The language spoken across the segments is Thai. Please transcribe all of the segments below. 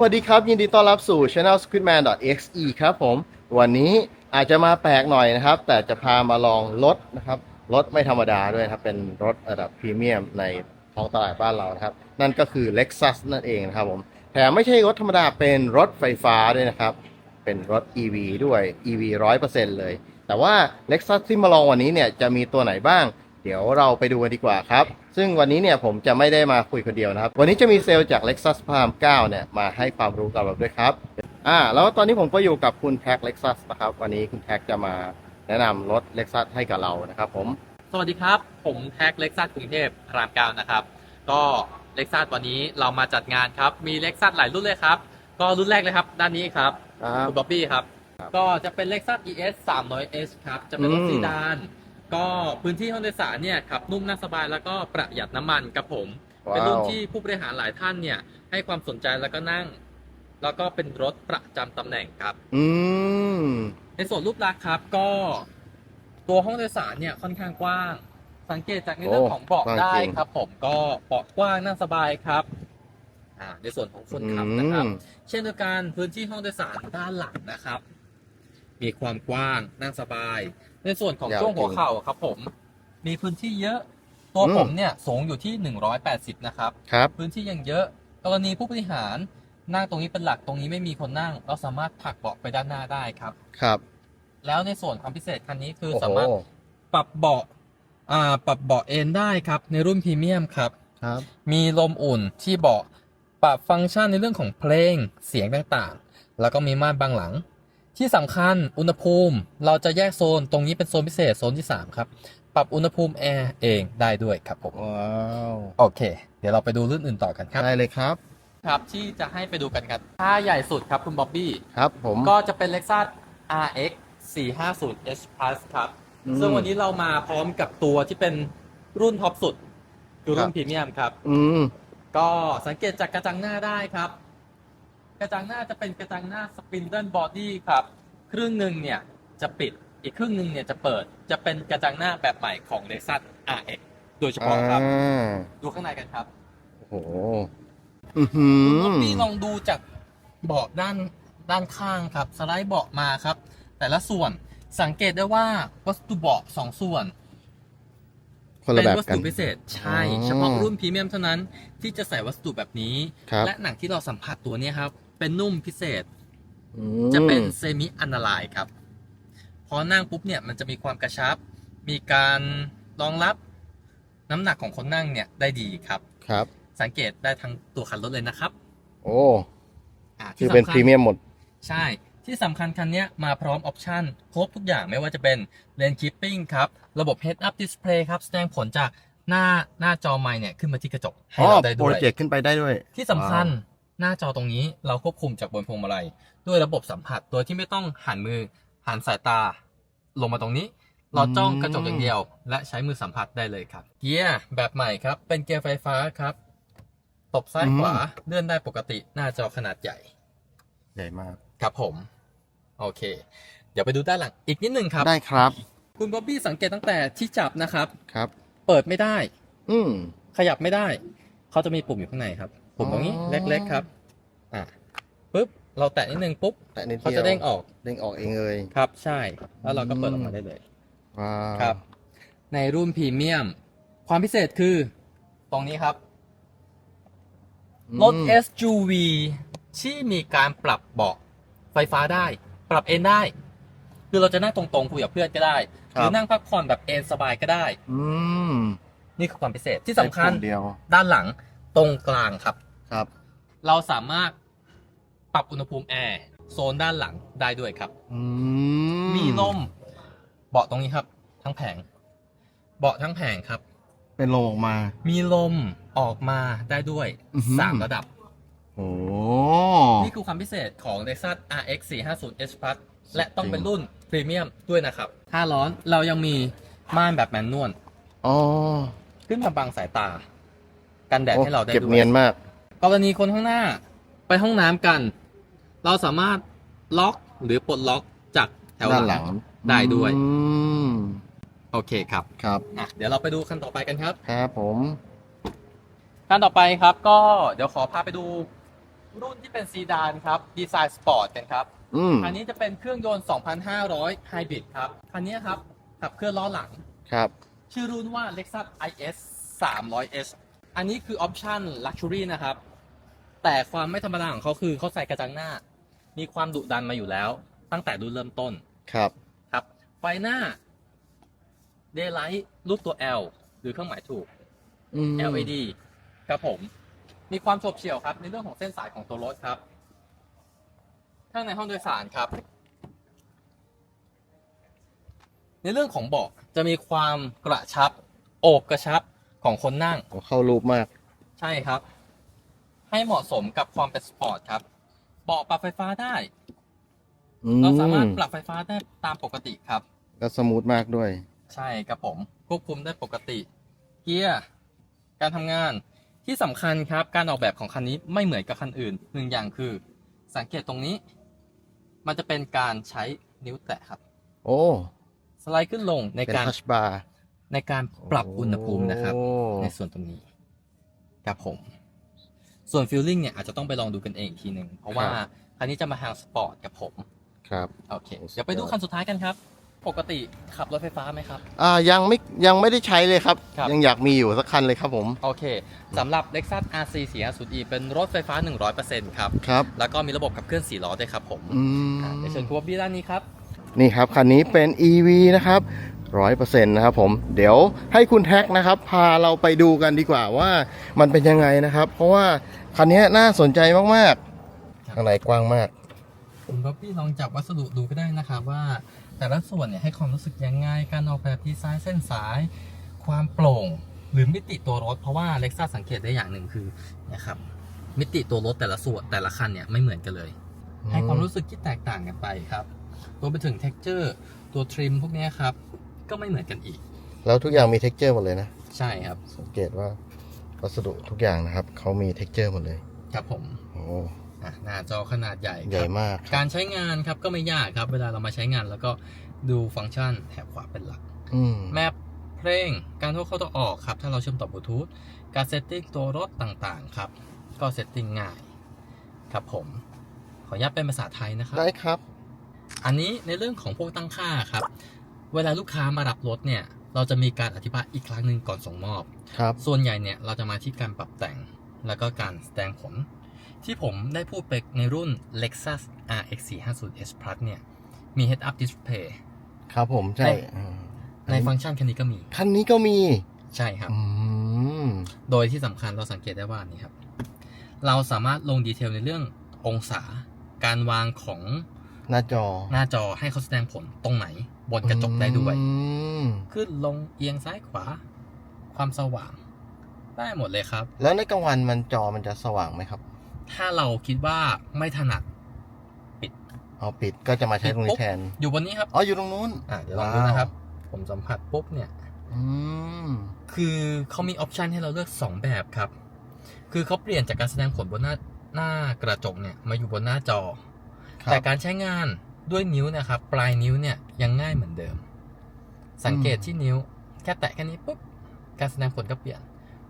สวัสดีครับ ยินดีต้อนรับสู่ channel squidman.exe ครับผม วันนี้อาจจะมาแปลกหน่อยนะครับ แต่จะพามาลองรถนะครับรถไม่ธรรมดาด้วยครับ เป็นรถระดับพรีเมียมในท้องตลาดบ้านเรานะครับ นั่นก็คือ Lexus นั่นเองนะครับผมแถมไม่ใช่รถธรรมดาเป็นรถไฟฟ้าด้วยนะครับ เป็นรถ EV ด้วย EV 100%เลย แต่ว่า Lexus ที่มาลองวันนี้เนี่ยจะมีตัวไหนบ้าง เดี๋ยวเราไปดูกันดีกว่าครับ ซึ่งวันนี้เนี่ยผมจะไม่ได้มาคุยคนเดียวนะครับ วันนี้จะมีเซลล์จาก Lexus พาม9เนี่ยมาให้ความรู้กับเราด้วยครับ อ่า แล้วตอนนี้ผมก็อยู่กับคุณแท็ก Lexus นะครับ วันนี้คุณแท็กจะมาแนะนำรถ Lexus ให้กับเรานะครับผม สวัสดีครับ ผมแท็กเล็กซัสกรุงเทพพระรามเก้านะครับ ก็เล็กซัสวันนี้เรามาจัดงานครับ มีเล็กซัสหลายรุ่นเลยครับ ก็รุ่นแรกเลยครับ ด้านนี้ครับครับคุณบ๊อบบี้ครับครับ ก็จะเป็นเล็กซัส ES 300S ครับ จะเป็นรถอืมซีดาน ก็พื้นที่ห้องโดยสารเนี่ยขับนุ่มนั่งสบายแล้วก็ประหยัดน้ำมันครับผมเป็นรุ่นที่ผู้บริหารหลายท่านเนี่ยให้ความสนใจแล้วก็นั่ง แล้วก็เป็นรถประจำตำแหน่งครับ อืม ในส่วนรูปลักษณ์ครับก็ ตัวห้องโดยสารเนี่ยค่อนข้างกว้าง สังเกตจากในเรื่องโอ้ของเบาะกว้างได้จริง ครับ ผมก็เบาะกว้างนั่งสบายครับอ่าในส่วนของคนขับนะครับ อืมเช่นเดียวกันพื้นที่ห้องโดยสารด้านหลังนะครับ มีความกว้างนั่งสบาย ในส่วนของยาวช่วงหัวจริงเข่าครับผม มีพื้นที่เยอะตัวอืมผมเนี่ยสูงอยู่ที่ 180 นะครับ ครับพื้นที่ยังเยอะ กรณีผู้บริหารนั่งตรงนี้เป็นหลักตรงนี้ไม่มีคนนั่ง เราสามารถผลักเบาะไปด้านหน้าได้ครับ ครับ แล้วในส่วนความพิเศษคันนี้คือโอ้โหสามารถปรับเบาะอ่าปรับเบาะเอนได้ครับ ในรุ่นพรีเมียมครับครับ มีลมอุ่นที่เบาะปรับฟังก์ชันในเรื่องของเพลงเสียงต่างๆ แล้วก็มีม่านบังหลัง ที่สำคัญอุณหภูมิเราจะแยกโซนตรงนี้เป็นโซนพิเศษโซนที่ 3 ครับ ปรับอุณหภูมิแอร์เองได้ด้วยครับผมว้าวโอเค เดี๋ยวเราไปดูรุ่นอื่นต่อกันครับ ได้เลยครับ ครับที่จะให้ไปดูกันครับถ้าใหญ่สุดครับคุณบ๊อบบี้ครับผมก็จะเป็น Lexus RX 450 H Plus ครับอืมซึ่งวันนี้เรามาพร้อมกับตัวที่เป็นรุ่นท็อปสุด คือรุ่ครันบพรีเมียมครับ อืมก็สังเกตจากกระจังหน้าได้ครับ กระจังหน้าจะเป็นกระจังหน้าสปินเดิลบอดี้ครับ ครึ่งหนึ่งเนี่ยจะปิดอีกครึ่งหนึ่งเนี่ยจะเปิดจะเป็นกระจังหน้าแบบใหม่ของ Lexus RX โดยเฉพาะครับ อ่าดูข้างในกันครับโอ้โหอือหืคุณอบ๊อบบี้ลองดูจากเบาะด้านด้านข้างครับ สไลด์เบาะมาครับ แต่ละส่วนสังเกตได้ว่าวัสดุเบาะสองส่วน คนละเป็นแบบวัสกัน ดุพิเศษใช่ อ๋อเฉพาะรุ่นพรีเมียมเท่านั้นที่จะใส่วัสดุแบบนี้ ครับ และหนังที่เราสัมผัสตัวเนี้ยครับ เป็นนุ่มพิเศษ อืมจะเป็นเซมิอนาไลครับ พอนั่งปุ๊บเนี่ยมันจะมีความกระชับ มีการรองรับน้ำหนักของคนนั่งเนี่ยได้ดีครับ ครับ สังเกตได้ทั้งตัวคันรถเลยนะครับโอ้อ่าคือที่เป็นสำพคัรีญเมียมหมด ใช่ ที่สำคัญคันเนี้ยมาพร้อมออปชันครบทุกอย่างไม่ว่าจะเป็นเลน keeping ปิ้งครับ ระบบ head up display ครับ แสดงผลจากหน้าหน้าจอไมค์เนี่ย ขึ้นมาที่กระจกให้อ๋อเราได้โปด้รวย เจกต์ขึ้นไปได้ด้วยที่สำคัญว้ หน้าจอตรงนี้เราควบคุมจากบนพวงมาลัย ด้วยระบบสัมผัสโดยที่ไม่ต้องหันมือหันสายตา ลงมาตรงนี้ เราจ้องกระจกอย่างเดียว และใช้มือสัมผัสได้เลยครับ เกียร์แบบใหม่ครับ เป็นเกียร์ไฟฟ้าครับ ตบซ้ายขวาเลื่อนได้ปกติหน้าจอขนาดใหญ่ ใหญ่มาก ครับผม โอเค เดี๋ยวไปดูด้านหลังอีกนิดนึงครับ ได้ครับ คุณบ๊อบบี้สังเกตตั้งแต่ที่จับนะครับ ครับ เปิดไม่ได้ อืมขยับไม่ได้ เขาจะมีปุ่มอยู่ข้างในครับ ปุ่มตรงนี้อ๋อเล็กๆครับอะปุ๊บเราแตะนิดนึงปุ๊บแต่นิดเขาเดียวจะเด้งออกเด้งออกเองเลยครับใช่ แล้วเราก็เปิดออกมาได้เลยว้าวครับ ในรุ่นพรีเมียม ความพิเศษคือ ตรงนี้ครับ รถ อืม SUV ที่มีการปรับเบาะไฟฟ้าได้ ปรับเอนได้ คือเราจะนั่งตรงๆคุยกับเพื่อนก็ได้หรือนั่งพักผ่อนแบบเอนสบายก็ได้ อืมนี่คือความพิเศษที่สำคัญ ได้ปุ่มเดียวด้านหลังตรงกลางครับ ครับ เราสามารถปรับอุณหภูมิแอร์โซนด้านหลังได้ด้วยครับ อืมมีลมเบาะตรงนี้ครับ ทั้งแผง เบาะทั้งแผงครับ เป็นลมออกมา มีลมออกมาได้ด้วยอื้อหือ3ระดับ โอ้นี่คือความพิเศษของ Lexus RX 450 H Plus และต้องเป็นรุ่นพรีเมียมด้วยนะครับ ถ้าร้อนเรายังมีม่านแบบแมนนวลอ๋อขึ้นมาบังสายตา กันแดดโอ้ให้เราได้เก็บด้วยเนียนมาก กรณีคนข้างหน้าไปห้องน้ำกัน เราสามารถล็อกหรือปลดล็อกจากแถวด้านหหลัลังงได้ด้วย อืมโอเคครับครับอะเดี๋ยวเราไปดูคันต่อไปกันครับ ครับผมคันต่อไปครับก็เดี๋ยวขอพาไปดูรุ่นที่เป็นซีดานครับดีไซน์สปอร์ตกันครับ อืมคันนี้จะเป็นเครื่องยนต์ 2,500 ไฮบริดครับ คันนี้ครับขับเคลื่อนล้อหลัง ครับ ชื่อรุ่นว่า Lexus IS 300S อันนี้คือออปชั่น Luxury นะครับ แต่ความไม่ธรรมดาของเขาคือเขาใส่กระจังหน้า มีความดุดันมาอยู่แล้ว ตั้งแต่รุ่นเริ่มต้นครับ ครับ ไฟหน้า Daylight รูปตัว L หรือเครื่องหมายถูก อืม LED ครับผม มีความโฉบเฉี่ยวครับ ในเรื่องของเส้นสายของตัวรถครับ ข้างในห้องโดยสารครับ ในเรื่องของเบาะจะมีความกระชับ โอบกระชับของคนนั่ง โอ้เข้ารูปมาก ใช่ครับ ให้เหมาะสมกับความเป็นสปอร์ตครับเบาะปรับไฟฟ้าได้ อืเราสามารถปรับไฟฟ้าได้ตามปกติครับก็สมูทมากด้วย ใช่ครับผมควบคุมได้ปกติ เกียร์การทำงานที่สำคัญครับ การออกแบบของคันนี้ไม่เหมือนกับคันอื่นหนึ่งอย่างคือ สังเกตตรงนี้ มันจะเป็นการใช้นิ้วแตะครับ โอ้สไลด์ขึ้นลงในเป็นการทัชบาร์ในการปรับอุณหภูมินะครับ โอ้ในส่วนตรงนี้ครับผม ส่วนฟิลลิ่งเนี่ยอาจจะต้องไปลองดูกันเองอีกทีหนึ่งเพราะว่าคันนี้จะมาทางสปอร์ตกับผม ครับ โอเคโอ้สุดยอดเดี๋ยวไปดูคันสุดท้ายกันครับ ปกติขับรถไฟฟ้าไหมครับ อ่ายังไม่ยังไม่ได้ใช้เลยครับ ครับ ยังอยากมีอยู่สักคันเลยครับผมโอเค สำหรับ Lexus RC 450e เป็นรถไฟฟ้า 100%ครับ ครับแล้วก็มีระบบขับเคลื่อน4ล้อด้วยครับผมอืม อ่าเดี๋ยวเชิญคุณบ๊อบบี้ด้านนี้ครับ นี่ครับคันนี้เป็น EV นะครับ ร้อยเปอร์เซ็นต์นะครับผมเดี๋ยวให้คุณแท็กนะครับ พาเราไปดูกันดีกว่าว่ามันเป็นยังไงนะครับ เพราะว่าคันนี้น่าสนใจมากครับๆข้างในกว้างมาก คุณบ๊อบบี้ลองจับวัสดุดูก็ได้นะครับว่า แต่ละส่วนเนี่ยให้ความรู้สึกยังไงการออกแบบดีไซน์เส้นสาย ความโปร่งหรือมิติตัวรถ เพราะว่า Lexus สังเกตได้อย่างหนึ่งคือนะครับมิติตัวรถแต่ละส่วนแต่ละคันเนี่ยไม่เหมือนกันเลย ให้ความรู้สึกที่แตกต่างกันไปครับรวมไปถึง texture ตัวทริมพวกเนี้ยครับ ก็ไม่เหมือนกันอีก แล้วทุกอย่างมี texture หมดเลยนะ ใช่ครับ สังเกตว่าวัสดุทุกอย่างนะครับเขามี texture หมดเลย ครับผมโอ้อะหน้าจอขนาดใหญ่ครับใหญ่มาก การใช้งานครับก็ไม่ยากครับ เวลาเรามาใช้งานแล้วก็ดูฟังก์ชันแถบขวาเป็นหลักอืมแมปเพลงการโทรเข้าตัวออกครับ ถ้าเราเชื่อมต่อบลูทูธการเซตติ้งตัวรถต่างๆครับ ก็เซตติ้งง่าย ครับผม ขออนุญาตเป็นภาษาไทยนะครับ ได้ครับ อันนี้ในเรื่องของพวกตั้งค่าครับ เวลาลูกค้ามารับรถเนี่ย เราจะมีการอธิบายอีกครั้งหนึ่งก่อนส่งมอบ ครับ ส่วนใหญ่เนี่ยเราจะมาที่การปรับแต่ง แล้วก็การแสดงผล ที่ผมได้พูดไปในรุ่น Lexus RX 450S Plus เนี่ย มี Head Up Display ครับผม ใช่ ในอืมในฟังก์ชันคันนี้ก็มี คันนี้ก็มี ใช่ครับอืมโดยที่สำคัญเราสังเกตได้ว่านี่ครับ เราสามารถลงดีเทลในเรื่ององศา การวางของ หน้าจอ หน้าจอให้เขาแสดงผลตรงไหน บนกระจกได้ด้วยอืมขึ้นลงเอียงซ้ายขวา ความสว่าง ได้หมดเลยครับ แล้วในกลางวันมันจอมันจะสว่างไหมครับ ถ้าเราคิดว่าไม่ถนัดเอาปิดก็จะมาใช้ตรงปุ๊นี้บแทน อยู่บนนี้ครับอ๋ออยู่ตรงนู้นอะเดี๋ยวลองดูนะครับ ผมสัมผัสปุ๊บเนี่ยอืมคือเขามีออปชันให้เราเลือก2แบบครับ คือเขาเปลี่ยนจากการแสดงผลบนหน้าหน้ากระจกเนี่ยมาอยู่บนหน้าจอครับ แต่การใช้งานด้วยนิ้วนะครับ ปลายนิ้วเนี่ยยังง่ายเหมือนเดิม สังเกตที่นิ้ว แค่แตะแค่นี้ปุ๊บการแสดงผลก็เปลี่ยน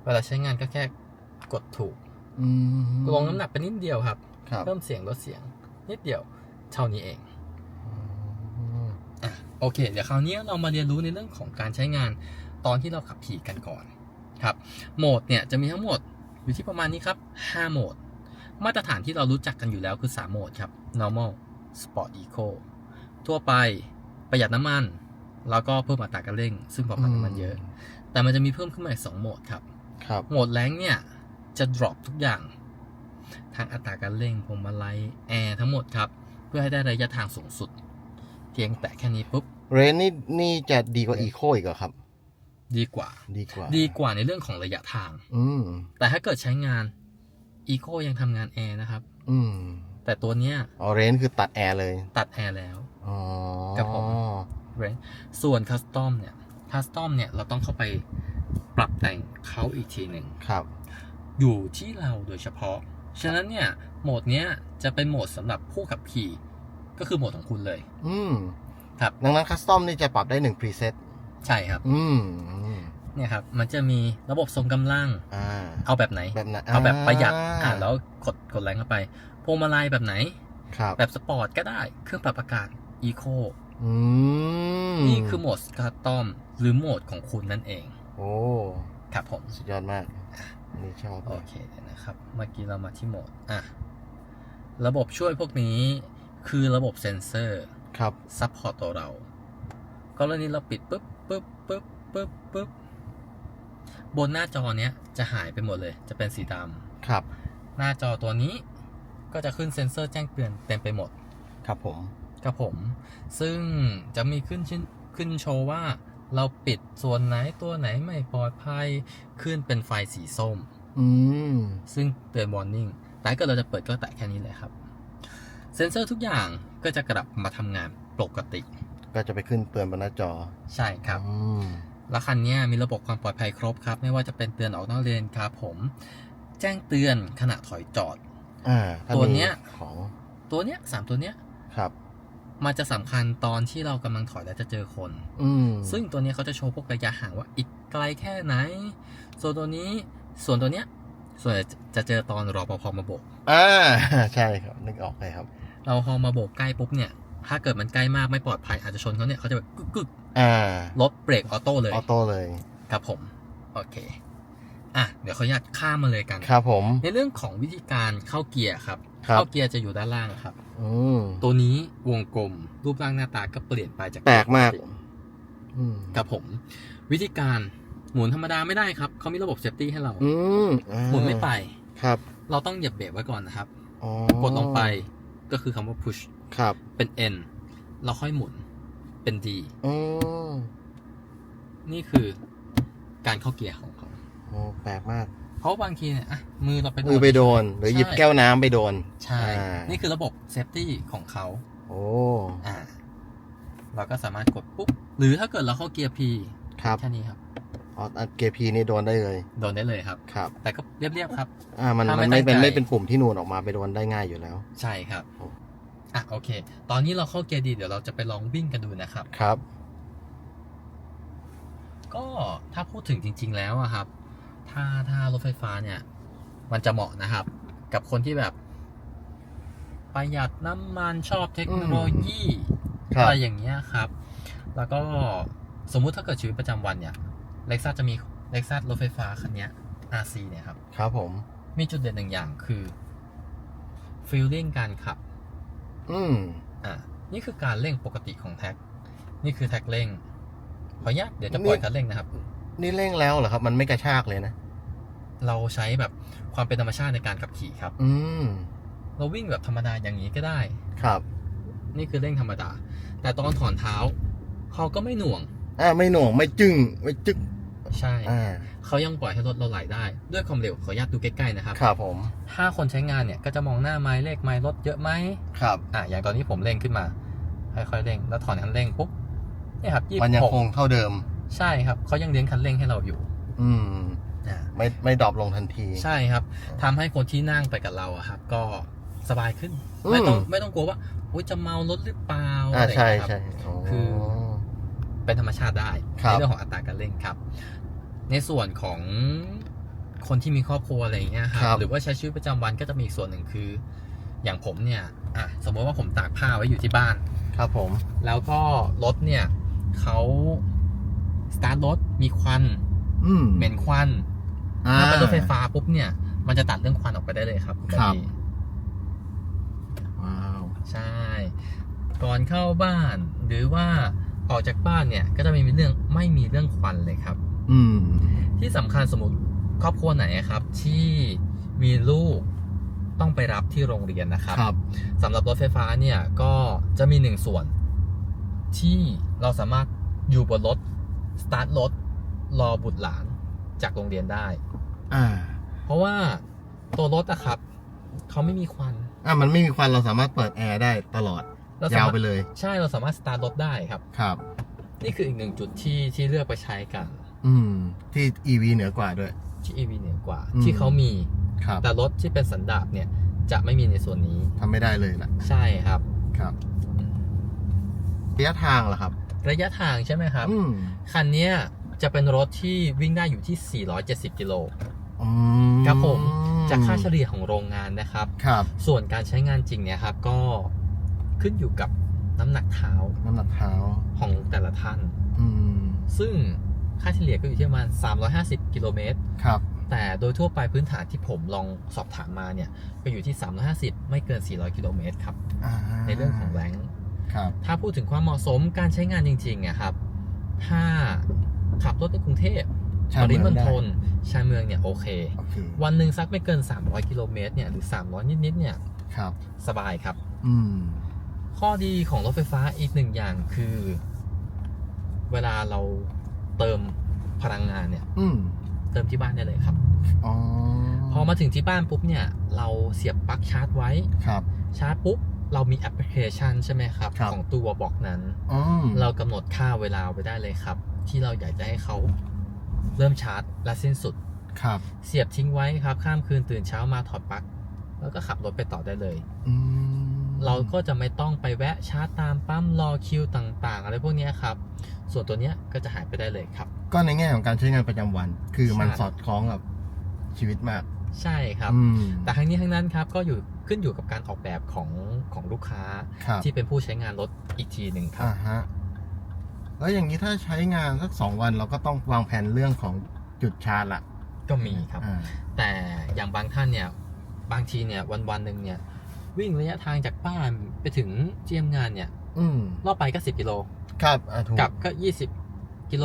เวลาใช้งานก็แค่กดถูกอืมลงน้ำหนักไปนิดเดียวครับครับเพิ่มเสียงลดเสียง นิดเดียวเท่านี้เองอืมอะโอเค เดี๋ยวคราวนี้เรามาเรียนรู้ในเรื่องของการใช้งานตอนที่เราขับขี่กันก่อน ครับ โหมดเนี่ยจะมีทั้งหมดอยู่ที่ประมาณนี้ครับ 5 โหมด มาตรฐานที่เรารู้จักกันอยู่แล้วคือ 3 โหมดครับ normal sport eco ทั่วไปประหยัดน้ำมัน แล้วก็เพิ่มอัตราการเร่ง ซึ่งประมาณน้ำมันเยอะ แต่มันจะมีเพิ่มขึ้นมาอีก2โหมดครับครับโหมดแรงเนี่ยจะ drop ทุกอย่างทางอัตราการเร่งพวงมาลัยแอร์ทั้งหมดครับ เพื่อให้ได้ระยะทางสูงสุด เพียงแต่แค่นี้ปุ๊บเรนนี่นี่จะดีกว่าอีโคอีกเหรอครับ ดีกว่า ดีกว่า ดีกว่าในเรื่องของระยะทาง อืมแต่ถ้าเกิดใช้งาน Eco ยังทำงานแอร์นะครับ อืมแต่ตัวเนี้ยออเรนคือตัดแอร์เลยตัดแอร์แล้ว อ๋อครับผม Right? ส่วนคัสตอมเนี่ยคัสตอมเนี่ยเราต้องเข้าไปปรับแต่งเขาอีกทีหนึ่ง ครับ อยู่ที่เราโดยเฉพาะ ฉะนั้นเนี่ยโหมดเนี้ยจะเป็นโหมดสำหรับผู้ขับขี่ ก็คือโหมดของคุณเลย อืมครับ ดังนั้นคัสตอมนี่จะปรับได้หนึ่งพรีเซตใช่ครับ อืมอืม เนี่ยครับมันจะมีระบบทรงกำลังอ่าเอาแบบไหนแบบไหนเอาแบบประหยัดอ่าอ่าแล้วกดกดแรงเข้าไปพวงมาลัยแบบไหนครับแบบสปอร์ตก็ได้เครื่องปรับอากาศ Eco อืมนี่คือโหมดสตาร์ตอมหรือโหมดของคุณนั่นเอง โอ้ครับผมสุดยอดมากอันนี่ชอบโอเลยเคเดี๋ยวนะครับ เมื่อกี้เรามาที่โหมดอะระบบช่วยพวกนี้คือระบบเซ็นเซอร์ครับซัพพอร์ตตัวเรากรณีเราปิดปุ๊บปุ๊บปุ๊บปุ๊บปุ๊บ บนหน้าจอเนี้ยจะหายไปหมดเลย จะเป็นสีดครับำหน้าจอตัวนี้ก็จะขึ้นเซ็นเซอร์แจ้งเตือนเต็มไปหมด ครับผมครับผม ซึ่งจะมีขึ้นชิ้นขึ้นโชว์ว่าเราปิดส่วนไหนตัวไหนไม่ปลอดภัยขึ้นเป็นไฟสีส้ม อืม ซึ่งเตือน warning แต่ถ้าเกิดเราจะเปิดก็แตะแค่นี้เลยครับ เซ็นเซอร์ทุกอย่างก็จะกลับมาทำงานปกติ ก็จะไปขึ้นเตือนบนหน้าจอ ใช่ครับอืม แล้วคันเนี้ยมีระบบความปลอดภัยครบครับ ไม่ว่าจะเป็นเตือนออกนอกเลนครับผม แจ้งเตือนขณะถอยจอดอ่าถ้าตัวมีเนี้ยของตัวเนี้ยสามตัวเนี้ยครับมันจะสำคัญตอนที่เรากำลังถอยแล้วจะเจอคน อืมซึ่งตัวเนี้ยเขาจะโชว์พวกระยะห่างว่าอีกไกลแค่ไหน ส่วนตัวนี้ส่วนตัวเนี้ย ส่วนใหญ่จะเจอตอนรอปภมาโบกอ่าใช่ครับนึกออกเลยครับ เราพอมาโบกใกล้ปุ๊บเนี่ย ถ้าเกิดมันใกล้มากไม่ปลอดภัยอาจจะชนเขาเนี่ยเขาจะแบบกึกกึก อ่ารถเบรกออโต้เลยออโต้เลย ครับผม โอเค อะ เดี๋ยวเขาอยากข้ามมาเลยกันครับผม ในเรื่องของวิธีการเข้าเกียร์ครับครับเข้าเกียร์จะอยู่ด้านล่างครับอืมตัวนี้วงกลม รูปร่างหน้าตาก็เปลี่ยนไปจากแปลกมากอืมครับผม วิธีการหมุนธรรมดาไม่ได้ครับ เขามีระบบเซฟตี้ให้เราอืมอ่าหมุนไม่ไปครับ เราต้องเหยียบเบรกไว้ก่อนนะครับอ๋อกดลงไปก็คือคำว่า push ครับเป็น N เราค่อยหมุน เป็น D อืมนี่คือการเข้าเกียร์ของเขาโอ้แปลกมาก เพราะบางทีเนี่ยอะมือเราไปโดนมือไปโดน หรือหยิบใช่แก้วน้ำไปโดน ใช่อ่านี่คือระบบเซฟตี้ของเขา โอ้อ่าเราก็สามารถกดปุ๊บ หรือถ้าเกิดเราเข้าเกียร์ P ครับแค่นี้ครับอ๋อเกพีนี่โดนได้เลย โดนได้เลยครับ ครับ แต่ก็เรียบๆครับ อ่ามันถ้าไม่มันไม่เป็นตั้งใจไม่เป็นปุ่มที่นูนออกมาไปโดนได้ง่ายอยู่แล้ว ใช่ครับโอ้อะโอเค ตอนนี้เราเข้าเกียร์ดีเดี๋ยวเราจะไปลองวิ่งกันดูนะครับ ครับ ก็ถ้าพูดถึงจริง ๆ แล้วอะครับ ถ้าถ้ารถไฟฟ้าเนี่ย มันจะเหมาะนะครับ กับคนที่แบบประหยัดน้ำมันชอบเทคโนโลยีครับอะไรอย่างเงี้ยครับ แล้วก็สมมุติถ้าเกิดชีวิตประจำวันเนี่ยเล็กซัสจะมีเล็กซัสรถไฟฟ้าคันเนี้ย RC เนี่ยครับ ครับผม มีจุดเด่นหนึ่งอย่างคือ feeling การขับ อืมอะนี่คือการเร่งปกติของแท็ก นี่คือแท็กเร่ง ขออนุญาตเดี๋ยวจะปล่อยคันเร่งนะครับ นี่เร่งแล้วเหรอครับ มันไม่กระชากเลยนะ เราใช้แบบความเป็นธรรมชาติในการขับขี่ครับ อืมเราวิ่งแบบธรรมดาอย่างนี้ก็ได้ ครับ นี่คือเร่งธรรมดา แต่ตอนถอนเท้าเขาก็ไม่หน่วงอ่าไม่หน่วงไม่จึ้งไม่จึ๊ก ใช่อ่าเขายังปล่อยให้รถเราไหลได้ ด้วยความเร็วขออนุญาตดูใกล้ๆนะครับ ครับผมถ้าคนใช้งานเนี่ยก็จะมองหน้าไม้เลขไม้รถเยอะไหมครับ อะอย่างตอนนี้ผมเร่งขึ้นมา ค่อยๆเร่งแล้วถอนคันเร่งปุ๊บเนี่ยครับยี่มันสิยังบหกคงเท่าเดิม ใช่ครับเขายังเลี้ยงคันเร่งให้เราอยู่อืม อ่าไม่ไม่ดรอปลงทันที ใช่ครับทำให้คนที่นั่งไปกับเราอะครับ ก็สบายขึ้นอืมไม่ต้องไม่ต้องกลัวว่าอุ๊ยจะเมารถหรือเปล่าอ่าอะไรใช่อย่างเงี้ยครับ ใช่อ๋อคือ เป็นธรรมชาติได้ครับ ในเรื่องของอัตราการเร่งครับ ในส่วนของคนที่มีครอบครัวอะไรอย่างเงี้ยครับหรือว่าใช้ชีวิตประจำวันก็จะมีอีกส่วนหนึ่งคือ อย่างผมเนี่ยอะสมมติว่าผมตากผ้าไว้อยู่ที่บ้าน ครับผม แล้วก็รถเนี่ยเขาสตาร์ทรถมีควันอืมเหม็นควันอ่าถ้าเป็นรถไฟฟ้าปุ๊บเนี่ย มันจะตัดเรื่องควันออกไปได้เลยครับณครับพี่ว้าวใช่ ก่อนเข้าบ้าน หรือว่าออกจากบ้านเนี่ย ก็จะไม่มีเรื่องไม่มีเรื่องควันเลยครับ อืม ที่สำคัญสมมติครอบครัวไหนครับ ที่มีลูกต้องไปรับที่โรงเรียนนะครับครับสำหรับรถไฟฟ้าเนี่ยก็จะมีหนึ่งส่วน ที่เราสามารถอยู่บนรถสตาร์ทรถรอบุตรหลานจากโรงเรียนได้ อ่า เพราะว่าตัวรถอะครับเขาไม่มีควัน อ่ามันไม่มีควันเราสามารถเปิดแอร์ได้ตลอดเราสายาวมารถไปเลย ใช่เราสามารถสตาร์ทรถได้ครับ ครับ นี่คืออีกหนึ่งจุดที่ที่เลือกไปใช้กัน อืม ที่ EV เหนือกว่าด้วย ที่ EV เหนือกว่าอืมที่เขามี ครับแต่รถที่เป็นสันดาปเนี่ย จะไม่มีในส่วนนี้ ทำไม่ได้เลยล่ะใช่ครับ ครับระยะทางล่ะครับ ระยะทางใช่ไหมครับ อืมคันเนี้ยจะเป็นรถที่วิ่งได้อยู่ที่ 470 กิโล อืมครับผม จากค่าเฉลี่ยของโรงงานนะครับ ครับ ส่วนการใช้งานจริงเนี่ยครับ ก็ขึ้นอยู่กับน้ำหนักเท้าน้ำหนักเท้า ของแต่ละท่าน อืม ซึ่ง ค่าเฉลี่ยก็อยู่ที่ประมาณ 350 กิโลเมตร ครับ แต่โดยทั่วไปพื้นฐานที่ผมลองสอบถามมาเนี่ยก็อยู่ที่ 350 ไม่เกิน 400 กิโลเมตรครับ อ่าในเรื่องของแรงครับ ถ้าพูดถึงความเหมาะสมการใช้งานจริงๆอะครับ ถ้าขับรถในกรุงเทพชาปเมืริองมณได้ฑลชานเมืองเนี่ยโอเค โอเค วันหนึ่งสักไม่เกิน 300 กิโลเมตรเนี่ยหรือ 300 นิดๆเนี่ยครับ สบายครับ อืม ข้อดีของรถไฟฟ้าอีกหนึ่งอย่างคือ เวลาเรา เติมพลังงานเนี่ย อืมเติมที่บ้านได้เลยครับ อ๋อพอมาถึงที่บ้านปุ๊บเนี่ย เราเสียบปลั๊กชาร์จไว้ ครับ ชาร์จปุ๊บ เรามีแอปพลิเคชันใช่ไหมครับ ครับ ของตัวบอกนั้น อืมเรากำหนดค่าเวลาไว้ได้เลยครับ ที่เราอยากจะให้เขาเริ่มชาร์จและสิ้นสุด ครับ เสียบทิ้งไว้ครับ ข้ามคืนตื่นเช้ามาถอดปลั๊กแล้วก็ขับรถไปต่อได้เลย อืมเราก็จะไม่ต้องไปแวะชาร์จตามปั๊มรอคิวต่าง ๆ อะไรพวกเนี้ยครับ ส่วนตัวเนี้ยก็จะหายไปได้เลยครับ ก็ในแง่ของการใช้งานประจำวัน คือมันใช่ สอดคล้องกับชีวิตมากใช่ครับ อืมแต่ทั้งนี้ทั้งนั้นครับก็อยู่ขึ้นอยู่กับการออกแบบของของลูกค้าครับที่เป็นผู้ใช้งานรถอีกทีหนึ่งครับ อ่าฮะแล้วอย่างนี้ถ้าใช้งานสักสองวันเราก็ต้องวางแผนเรื่องของจุดชาร์จละก็มีครับ อ่า แต่อย่างบางท่านเนี่ยบางทีเนี่ยวันวันๆหนึ่งเนี่ยวิ่งระยะทางจากบ้านไปถึงเจียมงานเนี่ยอืมรอบไปก็ 10กิโล ครับอ่าถูกกลับก็20กิโล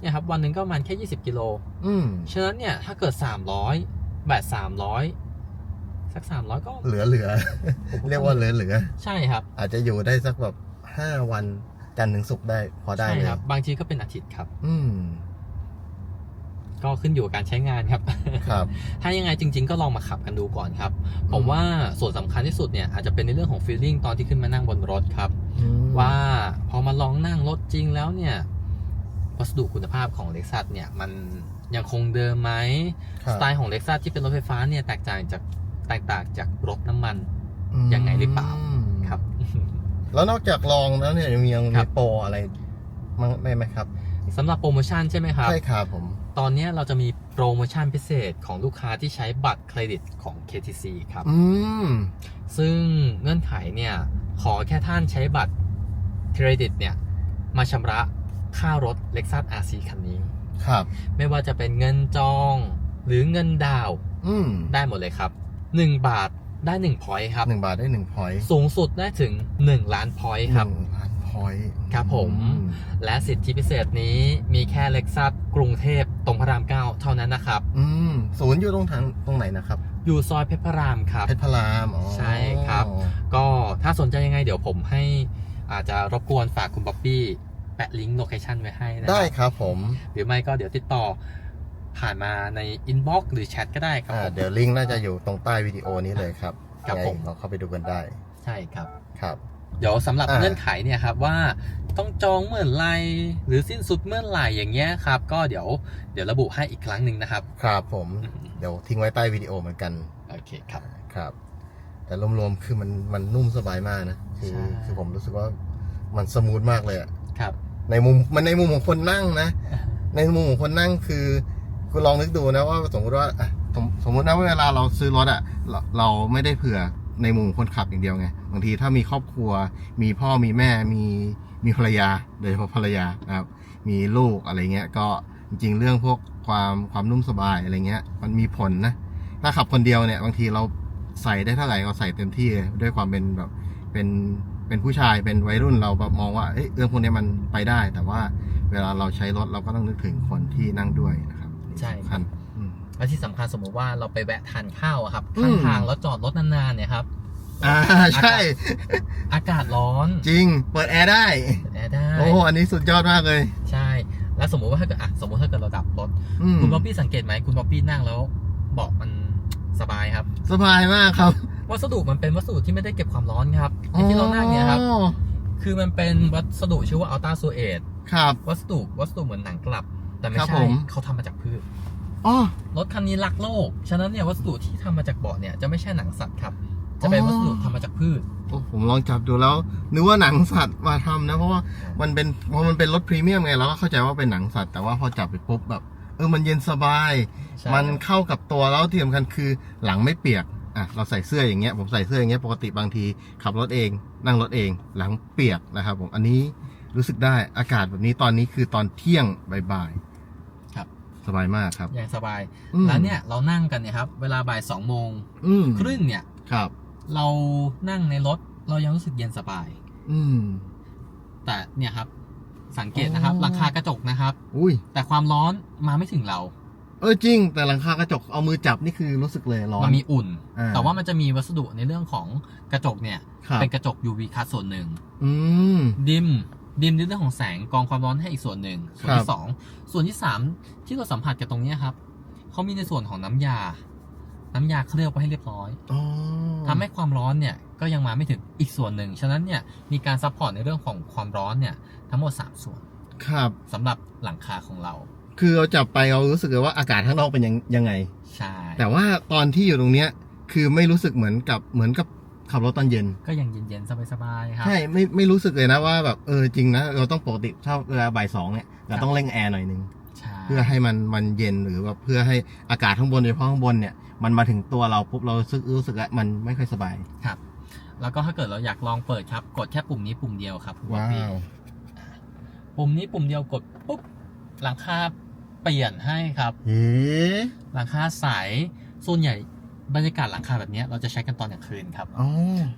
เนี่ยครับวันหนึ่งก็ประมาณแค่20กิโลอืมฉะนั้นเนี่ยถ้าเกิด300แบต300สัก300ก็เหลือเหลือเรียกว่าเหลือเหลือใช่ครับ อาจจะอยู่ได้สักแบบห้าวันจันทร์ถึงศุกร์ได้พอได้ใช่เลยครับ บางทีก็เป็นอาทิตย์ครับ อืม ก็ขึ้นอยู่กับการใช้งานครับ ครับ ถ้ายังไงจริง ๆ ก็ลองมาขับกันดูก่อนครับ ผมว่าส่วนสำคัญที่สุดเนี่ยอาจจะเป็นในเรื่องของ feeling ตอนที่ขึ้นมานั่งบนรถครับอืมว่าพอมาลองนั่งรถจริงแล้วเนี่ยวัสดุคุณภาพของเล็กซัสเนี่ยมันยังคงเดิมไหมครับสไตล์ของเล็กซัสที่เป็นรถไฟฟ้าเนี่ยแตกต่างจากแตกต่างจากรถน้ำมันอืมยังไงหรือเปล่าครับ แล้วนอกจากลองแล้วเนี่ยยังมียังครัมีบโปรอะไรมั้งไหมไหมครับสำหรับโปรโมชั่นใช่ไหมครับ ใช่ครับผม ตอนนี้เราจะมีโปรโมชั่นพิเศษของลูกค้าที่ใช้บัตรเครดิตของ KTC ครับ อืม ซึ่งเงื่อนไขเนี่ย ขอแค่ท่านใช้บัตรเครดิตเนี่ย มาชำระค่ารถ Lexus RC คันนี้ ครับ ไม่ว่าจะเป็นเงินจองหรือเงินดาวน์อืม ได้หมดเลยครับ 1 บาทได้1พอยต์ครับหนึ่งบาทได้หนึ่งพอยต์สูงสุดได้ถึง 1 ล้านพอยต์ครับหนึ่งล้าน พอยต์ครับผมอืและสิทธิพิเศษนี้มีแค่ Lexus กรุงเทพตรงพระราม9เท่านั้นนะครับ อืมศูนย์อยู่ตรงทางตรงไหนนะครับ อยู่ซอยเพชรพระรามครับ เพชรพระรามอ๋อใช่ครับ ก็ถ้าสนใจยังไงเดี๋ยวผมให้อาจจะรบกวนฝากคุณบ๊อบบี้แปะลิงก์โลเคชันไว้ให้นะได้ครับผม หรือไม่ก็เดี๋ยวติดต่อผ่านมาในอินบ็อกซ์หรือแชทก็ได้ครับอ่าผมเดี๋ยวลิงก์น่าจะอยู่ตรงใต้วิดีโอนี้เลยครับครับยังไงผมเราเข้าไปดูกันได้ ใช่ครับครับ เดี๋ยวสำหรับอ่าเงื่อนไขเนี่ยครับว่าต้องจองเมื่อไหรหรือสิ้นสุดเมื่อไหร่อย่างเงี้ยครับ ก็เดี๋ยวเดี๋ยวระบุให้อีกครั้งหนึ่งนะครับ ครับผมอืมเดี๋ยวทิ้งไว้ใต้วิดีโอเหมือนกันโอเคครับครับ แต่รวมๆคือมันมันนุ่มสบายมากนะคือใช่คือผมรู้สึกว่ามันสมูทมากเลยอะครับ ในมุมมันในมุมของคนนั่งนะ ในมุมของคนนั่งคือคุณลองนึกดูนะว่าสมมติว่าอะสมสมมตินะว่าเวลาเราซื้อรถอะเราเราไม่ได้เผื่อ ในมุมของคนขับอย่างเดียวไงบางทีถ้ามีครอบครัว มีพ่อมีแม่มีมีภรรยาโดยเฉพาะภรรยานะครับ มีลูกอะไรเงี้ยก็จริงๆเรื่องพวกความความนุ่มสบายอะไรเงี้ย มันมีผลนะถ้าขับคนเดียวเนี่ย บางทีเราใส่ได้เท่าไหร่ก็ใส่เต็มที่เลยด้วยความเป็นแบบเป็นเป็นผู้ชายเป็นวัยรุ่นเราแบบมองว่าเอ้ยเรื่องพวกนี้มันไปได้ แต่ว่าเวลาเราใช้รถเราก็ต้องนึกถึงคนที่นั่งด้วยนะครับใช่สำคัญอืม และที่สำคัญสมมุติว่าเราไปแวะทานข้าวอะครับอืข้างมทางแล้วจอดรถนานๆเนี่ยครับ อ่าใช่ อากาศร้อน จริง เปิดแอร์ได้เปิดแอร์ได้ โอ้อันนี้สุดยอดมากเลย ใช่ แล้วสมมุติว่าถ้าเกิดอะสมมติถ้าเกิดเราดับรถอืมคุณบ๊อบบี้สังเกตไหมคุณบ๊อบบี้นั่งแล้วเบาะมันสบายครับ สบายมากครับ วัสดุมันเป็นวัสดุที่ไม่ได้เก็บความร้อนครับไอ้ที่เรานั่งเนี่ยครับอ๋อคือมันเป็นวัสดุชื่อว่าอัลต้าซูเอตครับ วัสดุวัสดุเหมือนหนังกลับ แต่ไม่ครับใช่ผมเขาทำมาจากพืช อ๋อรถคันนี้รักโลก ฉะนั้นเนี่ยวัสดุที่ทำมาจากเบาะเนี่ยจะไม่ใช่หนังสัตว์ครับ จะเป็นอ๋อวัสดุทำมาจากพืชโอ้โหผมลองจับดูแล้วนึกว่าหนังสัตว์มาทำนะ เพราะว่ามันเป็นพอมันเป็นรถพรีเมียมไงเราก็เข้าใจว่าเป็นหนังสัตว์แต่ว่าพอจับไปปุ๊บแบบเออมันเย็นสบายใช่มันเข้ากับตัวแล้วที่สำคัญคือหลังไม่เปียกอะเราใส่เสื้ออย่างเงี้ยผมใส่เสื้ออย่างเงี้ยปกติบางทีขับรถเอง นั่งรถเองหลังเปียกนะครับผมอันนี้รู้สึกได้อากาศแบบนี้ตอนนี้คือตอนเที่ยงบ่ายครับๆ สบายมากครับ อย่างสบาย อืม แล้วเนี่ยเรานั่งกันเนี่ยครับ เวลาบ่ายสองโมงอืมครึ่งเนี่ย ครับ เรานั่งในรถเรายังรู้สึกเย็นสบาย อืม แต่เนี่ยครับ สังเกตนะครับอ๋อ หลังคากระจกนะครับ อุ้ย แต่ความร้อนมาไม่ถึงเราเออจริง แต่หลังคากระจกเอามือจับนี่คือรู้สึกเลยร้อน มันมีอุ่น อ่า แต่ว่ามันจะมีวัสดุในเรื่องของกระจกเนี่ย ครับเป็นกระจก UV คัดส่วนหนึ่ง อืม ดิม ดิมในเรื่องของแสงกรองความร้อนให้อีกส่วนหนึ่ง ส่วนครัที่บสองส่วนที่สามที่เราสัมผัสกับตรงเนี้ยครับเขามีในส่วนของน้ำยา น้ำยาเคลือบไว้ให้เรียบร้อยอ๋อทำให้ความร้อนเนี่ยก็ยังมาไม่ถึงอีกส่วนหนึ่ง ฉะนั้นเนี่ยมีการซัพพอร์ตในเรื่องของความร้อนเนี่ยทั้งหมด 3 ส่วน ครับสำหรับหลังคาของเรา คือเราจับไปเรารู้สึกเลยว่าอากาศข้างนอกเป็นยังยังไง ใช่ แต่ว่าตอนที่อยู่ตรงเนี้ยคือไม่รู้สึกเหมือนกับเหมือนกับ ขับรถตอนเย็น ก็ยังเย็นๆสบายๆครับ ใช่ไม่ไม่รู้สึกเลยนะว่าแบบเออจริงนะเราต้องปกติถ้าเวลาบ่ายสองเนี่ยเราต้องเร่งแอร์หน่อยนึงใช่เพื่อให้มันมันเย็นหรือว่าเพื่อให้อากาศข้างบนโดยเฉพาะข้างบนเนี่ยมันมาถึงตัวเราปุ๊บเรารู้สึกรู้สึกว่ามันไม่ค่อยสบายครับ แล้วก็ถ้าเกิดเราอยากลองเปิดครับ กดแค่ปุ่มนี้ปุ่มเดียวครับคุณป๊อปปี้ปุ่มนี้ปุ่มเดียวกดปุ๊บหลังคาเปลี่ยนให้ครับเฮ้หลังคาใสส่วนใหญ่ บรรยากาศหลังคาแบบเนี้ยเราจะใช้กันตอนกลางคืนครับอ๋อ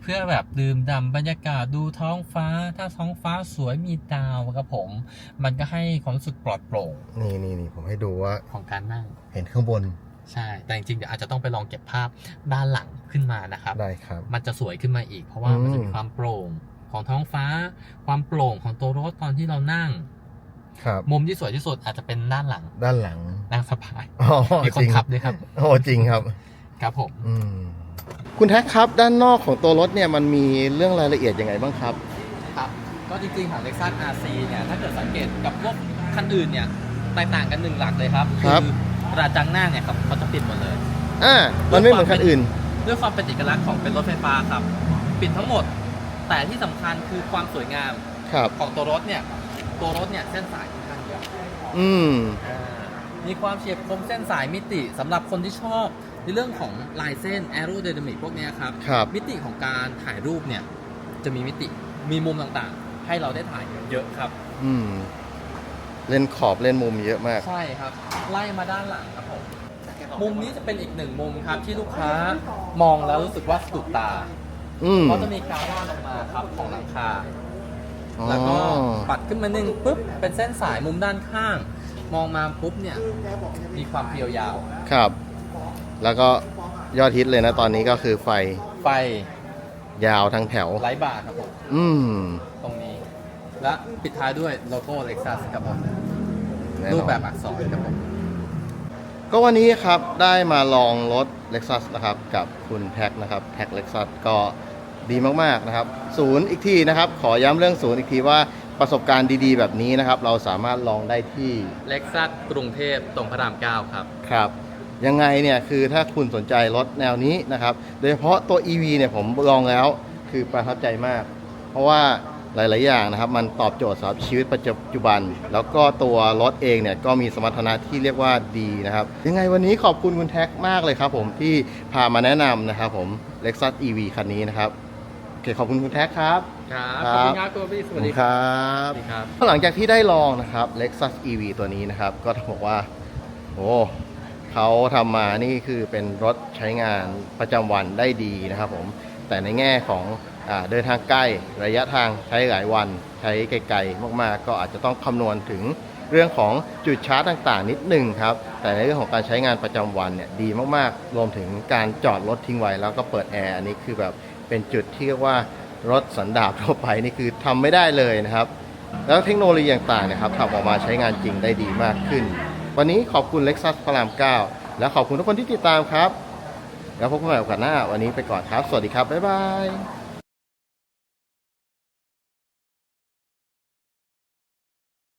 เพื่อแบบดื่มด่ำบรรยากาศดูท้องฟ้า ถ้าท้องฟ้าสวยมีดาวครับผม มันก็ให้ความรู้สึกปลอดโปร่งนี่นี่นี่ผมให้ดูว่าของการนั่งเห็นข้างบนใช่ แต่จริงๆ เดี๋ยวอาจจะต้องไปลองเก็บภาพด้านหลังขึ้นมานะครับ ได้ครับ มันจะสวยขึ้นมาอีก เพราะว่าอืมมันจะมีความโปร่งของท้องฟ้า ความโปร่งของตัวรถตอนที่เรานั่ง ครับ มุมที่สวยที่สุดอาจจะเป็นด้านหลัง ด้านหลังนั่งสบายอ๋อมีคนจริงขับด้วยครับ โอ้จริงครับ ครับผม อืมคุณแท็กครับด้านนอกของตัวรถเนี่ยมันมีเรื่องรายละเอียดยังไงบ้างครับ ครับก็จริงๆของ Lexus RC เนี่ยถ้าเกิดสังเกตกับพวกคันอื่นเนี่ยแตกต่างกันหนึ่งหลักเลยครับครับอกระจังหน้าเนี่ยครับเขาจะปิดหมดเลย อ่ามันไม่เหมือนคันอื่น ด้วยความเป็นเอกลักษณ์ของเป็นรถไฟฟ้าครับ ปิดทั้งหมด แต่ที่สำคัญคือความสวยงามครับ ของตัวรถเนี่ยตัวรถเนี่ยเส้นสายค่อนข้างเยอะอืม อ่า มีความเฉียบคมเส้นสายมิติสำหรับคนที่ชอบในเรื่องของลายเส้นแอโร d y นามิกพวกเนี้ยครับ ครับ มิติของการถ่ายรูปเนี่ยจะมีมิติมีมุมต่างๆ ให้เราได้ถ่ายเยอะครับ อืม เล่นขอบเล่นมุมเยอะมาก ใช่ครับ ไล่มาด้านหลังครับผมมุมนี้จะเป็นอีกหนึ่งมุมครับที่ลูกค้ามองแล้วรู้สึกว่าสะดุดตาอืมเพราะจะมีการล่าลงมาครับของหลังคาอ๋อแล้วก็ปัดขึ้นมาหนึ่งปุ๊บเป็นเส้นสายมุมด้านข้าง มองมาปุ๊บเนี่ย มีความเพียวยาว ครับ แล้วก็ยอดฮิตเลยนะตอนนี้ก็คือไฟไฟยาวทั้งแถวไลท์บาร์ครับผม อืมตรงนี้ และปิดท้ายด้วยโลโก้ Lexus ครับผมแน่นอนรูปแบบอักษรครับผมก็วันนี้ครับได้มาลองรถ Lexus นะครับ กับคุณแท็กนะครับแท็ก Lexus ก็ดีมากๆนะครับ ศูนย์อีกทีนะครับ ขอย้ำเรื่องศูนย์อีกทีว่า ประสบการณ์ดีๆ แบบนี้นะครับ เราสามารถลองได้ที่ Lexus กรุงเทพตรงพระราม9ครับ ครับ ยังไงเนี่ยคือถ้าคุณสนใจรถแนวนี้นะครับ โดยเฉพาะตัว EV เนี่ยผมลองแล้วคือประทับใจมาก เพราะว่าหลาย ๆ อย่างนะครับ มันตอบโจทย์สำหรับชีวิตปัจจุบัน แล้วก็ตัวรถเองเนี่ยก็มีสมรรถนะที่เรียกว่าดีนะครับ ยังไงวันนี้ขอบคุณคุณแท็กมากเลยครับผมที่พามาแนะนำนะครับผม Lexus EV คันนี้นะครับโอเคขอบคุณคุณแท็กครับ ครับคขรับอบคุณครับคุณพี่สวัสดีคครับรับสวัสดีครับ หลังจากที่ได้ลองนะครับ Lexus EV ตัวนี้นะครับ ก็ต้องบอกว่าโอ้เขาทำมานี่คือเป็นรถใช้งานประจำวันได้ดีนะครับผม แต่ในแง่ของอาเดินทางใกล้ระยะทางใช้หลายวัน ใช้ไกลๆมากๆ ก็อาจจะต้องคำนวณถึงเรื่องของจุดชาร์จต่างๆ นิดหนึ่งครับ แต่ในเรื่องของการใช้งานประจำวันเนี่ยดีมากๆ รวมถึงการจอดรถทิ้งไว้แล้วก็เปิดแอร์อันนี้คือแบบเป็นจุดที่เรียกว่า รถสันดาปทั่วไปนี่คือทำไม่ได้เลยนะครับ แล้วเทคโนโลยีต่างๆนะครับทำออกมาใช้งานจริงได้ดีมากขึ้น วันนี้ขอบคุณ Lexus พระราม 9 และขอบคุณทุกคนที่ติดตามครับ แล้วพบกันใหม่โอกาสหน้า วันนี้ไปก่อนครับ สวัสดีครับ บ๊ายบาย